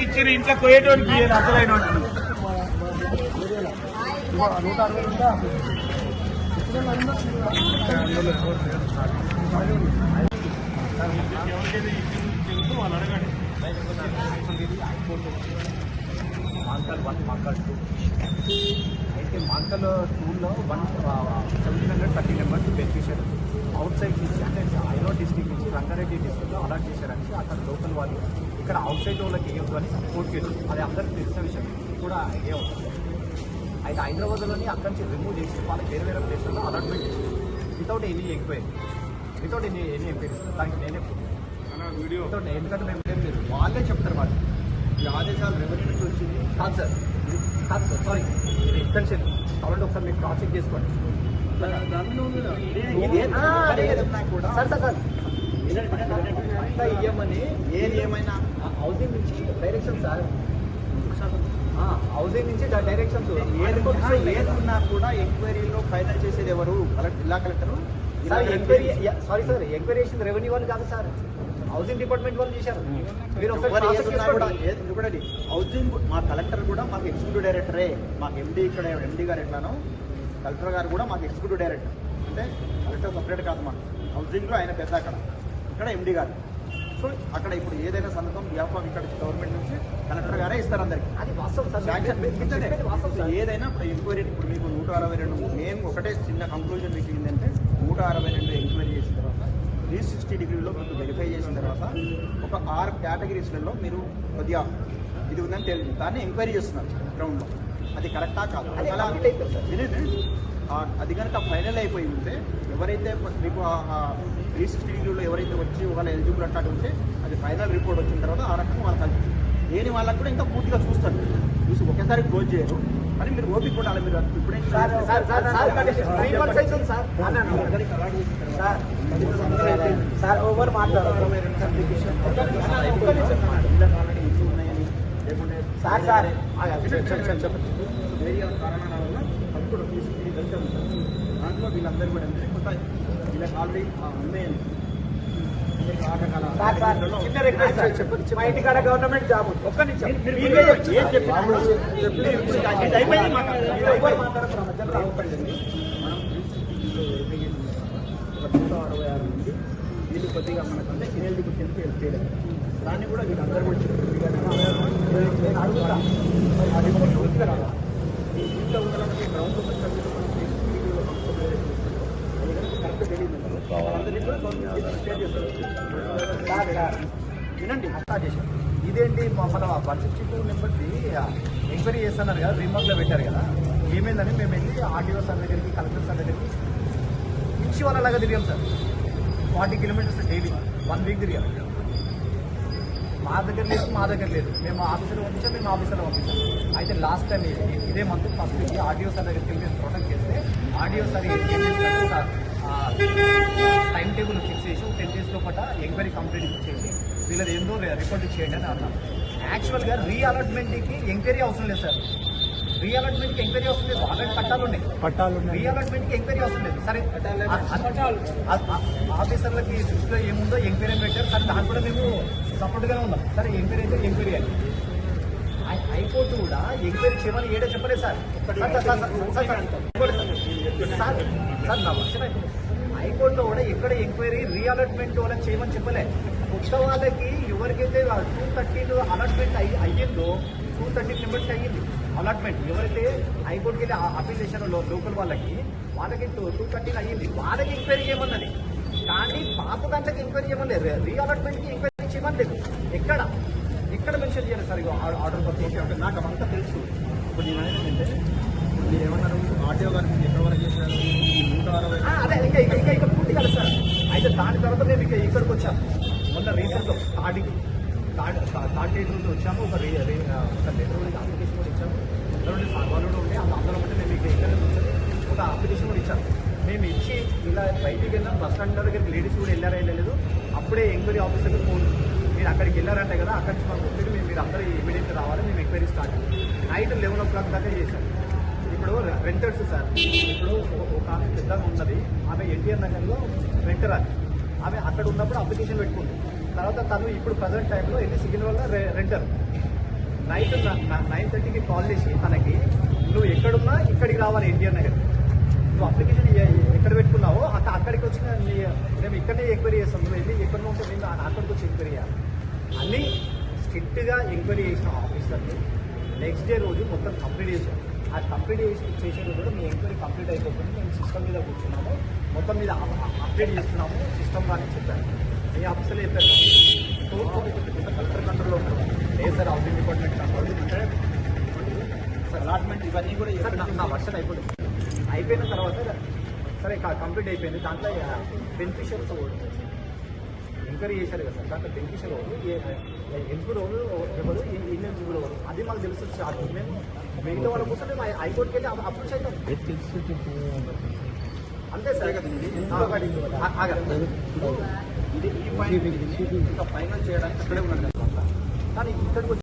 పోయేటోనికి ఇచ్చారు ఇంట్లో పోయేటోనికి ఇయ్యారు అసలైన మాంకల్ వన్ మాంకల్ టూ అయితే మాంకల్ టూలో one seventeen hundred thirty members beneficiary outside నుంచి అంటే ఐరో డిస్టిక్ నుంచి రంగారెడ్డి డిస్టిక్లో అలాట్ చేశారని అక్కడ లోకల్ వాళ్ళు ఇక్కడ అవుట్ సైడ్ వాళ్ళకి వేయొద్దు అని కోర్టు కేసు అది అందరికీ తెలిసిన విషయం. కూడా ఐడియా అవుతుంది. అయితే హైదరాబాద్లోని అక్కడి నుంచి రిమూవ్ చేసి వాళ్ళకి వేరే వేరే ప్లేస్లలో అలాట్మెంట్ చేశారు. Without any enquiry without any any enquiry దానికి నేనే వీడియో. వితౌట్ ఎందుకంటే మేము ఏం లేదు వాళ్ళే చెప్తారు వాళ్ళు. ఈ ఆదేశాలు రెవెన్యూ నుంచి వచ్చింది. కాదు సార్. కాదు సార్. సారీ ఇది ఇంటెన్షన్ కాబట్టి ఒకసారి మీరు క్రాస్ చెక్ చేసుకోండి. Sir sir. అంతా ఇవ్వమని ఏది ఏమైనా హౌసింగ్ నుంచి డైరెక్షన్ సార్ హౌసింగ్ నుంచి డైరెక్షన్స్ ఏది ఉన్నా ఏది కూడా ఎంక్వైరీలో ఫైనల్ చేసేది ఎవరు జిల్లా collector sir enquiry sorry sir enquiry చేసింది రెవెన్యూ వాళ్ళు కాదు సార్ హౌసింగ్ డిపార్ట్మెంట్ వాళ్ళు చేశారు మీరు ఒకసారి కూడా హౌసింగ్ మా కలెక్టర్ కూడా మాకు ఎగ్జిక్యూటివ్ డైరెక్టరే మాకు ఎండి ఇక్కడ ఎండి గారు ఎట్లానో కలెక్టర్ గారు కూడా మాకు ఎగ్జిక్యూటివ్ డైరెక్టర్ అంటే కలెక్టర్ సపరేట్ కాదు మాకు హౌసింగ్లో ఆయన పెద్ద అక్కడ. ఇక్కడ ఎండి గారు. సో అక్కడ ఇప్పుడు ఏదైనా సంతకం వ్యాపారం ఇక్కడ గవర్నమెంట్ నుంచి కలెక్టర్ గారే ఇస్తారు అందరికి. అది వాస్తవం ఏదైనా ఇప్పుడు ఎంక్వైరీ ఇప్పుడు మీకు నూట అరవై రెండు మేము ఒకటే చిన్న కంక్లూజన్ మీకు ఏంటంటే నూట అరవై రెండు ఎంక్వైరీ చేసిన తర్వాత త్రీ సిక్స్టీ డిగ్రీలో మీకు వెరిఫై చేసిన తర్వాత ఒక ఆరు కేటగిరీస్లలో మీరు కొద్దిగా ఇది ఉందని తెలియదు. దాన్ని ఎంక్వైరీ చేస్తున్నారు గ్రౌండ్లో అది కరెక్టా కాదు? అలా అది కనుక ఫైనల్ అయిపోయి ఉంటే ఎవరైతే మీకు త్రీ సిక్స్టీ డిగ్రీలో ఎవరైతే వచ్చి ఒకవేళ ఎలిజిబుల్ అన్నట్టు ఉంటే అది ఫైనల్ రిపోర్ట్ వచ్చిన తర్వాత ఆ రకంగా వాళ్ళకి అది లేని వాళ్ళకి కూడా ఇంకా పూర్తిగా చూస్తారు చూసి ఒకేసారి క్లోజ్ చేయరు కానీ మీరు ఓపిక కూడా అలా మీరు ఇప్పుడే sir sir sir sir three months అవుతుంది సార్ సార్ సార్ ఓవర్ మాట్లాడదు సార్ సార్ చెప్పండి వేరే కారణాల వల్ల అది కూడా తీసుకుని వెళ్తాం దాంట్లో వీళ్ళందరూ కూడా ఏంటంటే కొత్త వీళ్ళకి ఆల్రెడీ గవర్నమెంట్ జాబ్. ఒక్క నిమిషం నూట అరవై ఆరు మంది వీళ్ళు కొద్దిగా మనకంటే సీనియర్ కింద హెల్ప్ చేయలేదు దాన్ని కూడా వీళ్ళందరూ కూడా చెప్పారు నేను అడుగుతా ఆ రిపోర్ట్ పూర్తిగా రావాలి. వినండి స్టార్ట్ చేశాం ఇదేంటి మన వన్ సిక్స్టీ నెంబర్ది ఎంక్వైరీ చేస్తున్నారు కదా రిమోట్లో పెట్టారు కదా. ఏమైందని మేము వెళ్ళి ఆర్టీఓ సార్ దగ్గరికి కలెక్టర్ సార్ దగ్గరికి ఇచ్చి వాళ్ళలాగా తిరిగాం sir. Forty kilometres daily one week తిరిగాం. మా దగ్గర లేదు మా దగ్గర లేదు. మేము ఆఫీసర్ పంపించాం మేము ఆఫీసర్లో పంపించాం. అయితే లాస్ట్ టైం ఇదే month first week RDO sir దగ్గరికి వెళ్ళి ప్రొటెక్ట్ చేస్తే RDO sir time table fix చేసి టెన్ డేస్ లోపల ఎంక్వైరీ కంప్లీట్ చేసి వీళ్ళది ఏందో రిపోర్ట్ చేయండి అని అన్నాం. యాక్చువల్గా రీ అలాట్మెంట్కి ఎంక్వైరీ అవసరం లేదు సార్. రీ అలాట్మెంట్కి ఎంక్వైరీ అవసరం లేదు. ఆల్రెడీ పట్టాలు ఉన్నాయి. పట్టాలు రీ అలాట్మెంట్కి ఎంక్వైరీ అవసరం లేదు. సరే ఆఫీసర్లకి దృష్టిలో ఏముందో ఎంక్వైరీ పెట్టారు. సరే దాని కూడా మేము సపోర్ట్గానే ఉన్నాం సరే ఎంక్వైరీ అయితే ఎంక్వైరీ హై- హైకోర్టు కూడా ఎంక్వైరీ చేయమని ఏడో చెప్పలేదు సార్ సార్, నా వర్షం అయిపోయింది. హైకోర్టులో కూడా ఎక్కడ ఎంక్వైరీ రీఅలాట్మెంట్ వాళ్ళకి చేయమని చెప్పలే కొత్త వాళ్ళకి ఎవరికైతే టూ థర్టీన్ అలాట్మెంట్ అయ్యి అయ్యిందో టూ థర్టీ మెంబర్స్కి అయ్యింది అలాట్మెంట్ ఎవరైతే హైకోర్టుకి వెళ్ళి అప్పీల్ చేశారో లోకల్ వాళ్ళకి వాళ్ళకి టూ టూ థర్టీన్ అయ్యింది వాళ్ళకి ఎంక్వైరీ చేయమన్నది కానీ పాత దాంట్లోకి ఎంక్వైరీ చేయమలేదు రీఅలాట్మెంట్కి ఎంక్వైరీ చేయమలేదు ఎక్కడ ఎక్కడ మెన్షన్ చేయాలి సార్ ఇగో ఆ- ఆర్డర్ పత్రం ఓకే ఓకే నాకు అవంతా తెలుసు. ఇప్పుడు నేను అనేది ఏంటంటే మీరు ఏమన్నారు? ఆర్టీఓ గారు మీరు ఎక్కడ వరకు చేశారు? నూట అరవై అదే ఇంకా ఇంకా ఇంకా ఇంకా పూర్తి కదా సార్. అయితే దాని తర్వాత మేము ఇక ఇక్కడికి వచ్చాం. మొన్న రీసెంట్గా థర్డ్ థర్డ్ థర్డ్ డేట్ నుండి వచ్చాము. ఒక రీ రీ- ఒక లెటర్ కూడా అప్లికేషన్ కూడా ఇచ్చాము. నుండి సర్వాలు కూడా ఉండే అందులో అంటే మేము ఇక ఇక్కడ వచ్చాము ఒక అప్లికేషన్ కూడా ఇచ్చాము. మేము ఇచ్చి ఇలా బయటికి వెళ్ళాం. బస్ స్టాండ్ దగ్గరికి లేడీస్ కూడా వెళ్ళారా వెళ్ళలేదు. అప్పుడే ఎంక్వైరీ ఆఫీసర్కి ఫోన్. మీరు అక్కడికి వెళ్ళారంటే కదా అక్కడి నుంచి మాకు వచ్చి మేము మీరు అందరూ ఇమీడియట్గా రావాలి మేము enquiry start night eleven o'clock దాకా చేశాం. ఇప్పుడు రెంటర్స్ సార్ ఇప్పుడు ఒక- ఆమె పెద్దగా ఉన్నది ఆమె ఎన్టీఆర్ నగర్లో రెంటర్ అది ఆమె అక్కడ ఉన్నప్పుడు అప్లికేషన్ పెట్టుకుంది. తర్వాత తను ఇప్పుడు ప్రజెంట్ టైంలో ఎన్ని సిగ్నల్ వల్ల రెంటర్. నైట్ నైన్ థర్టీకి కాల్ చేసి తనకి నువ్వు ఎక్కడున్నా ఇక్కడికి రావాలి ఎన్టీఆర్ నగర్ నువ్వు అప్లికేషన్ ఎక్కడ పెట్టుకున్నావో అక్క అక్కడికి వచ్చిన మేము ఇక్కడనే ఎంక్వైరీ చేస్తాం. నువ్వు వెళ్ళి ఎక్కడ ఉంటే నేను అక్కడికి వచ్చి ఎంక్వైరీ చేయాలి. అన్నీ స్ట్రిక్ట్గా ఎంక్వైరీ చేసిన ఆఫీసర్ని నెక్స్ట్ డే రోజు మొత్తం కంప్లీట్ చేసాం ఆ కంప్లీట్ చేసి చేసే రోజు కూడా మీ ఎంక్వైరీ కంప్లీట్ అయిపోతుంది. మేము సిస్టమ్ మీద కూర్చున్నాము. మొత్తం మీద అప్డేట్ చేస్తున్నాము. సిస్టమ్ కానీ చెప్పాను మీ ఆఫీసర్లు చెప్పారు. కలెక్టర్ కంట్రోల్లో ఉంటారు లేదు సార్ హౌసింగ్ డిపార్ట్మెంట్ కంట్రోల్ అంటే సార్ అలాట్మెంట్ ఇవన్నీ కూడా నా వర్షన్ అయిపోయింది. అయిపోయిన తర్వాత సరే కంప్లీట్ అయిపోయింది. దాంట్లో బెనిఫిషియల్స్ ఎంక్వైరీ చేశారు కదా సార్. దాంట్లో బెనిఫిషియల్ ఎలిజిబుల్ ఎవరు ఎవరు ఇన్ ఎలిజిబుల్ ఎవరు? అది మాకు తెలుసు సార్. మేము మిగతా వాళ్ళ కోసం మేము హైకోర్టుకి వెళ్ళి అప్రోచ్ అవుతాం అంతే సార్. ఇది ఈ ఫైనల్ చేయడానికి అక్కడే ఉన్నాడు కదా కానీ ఇక్కడికి వచ్చి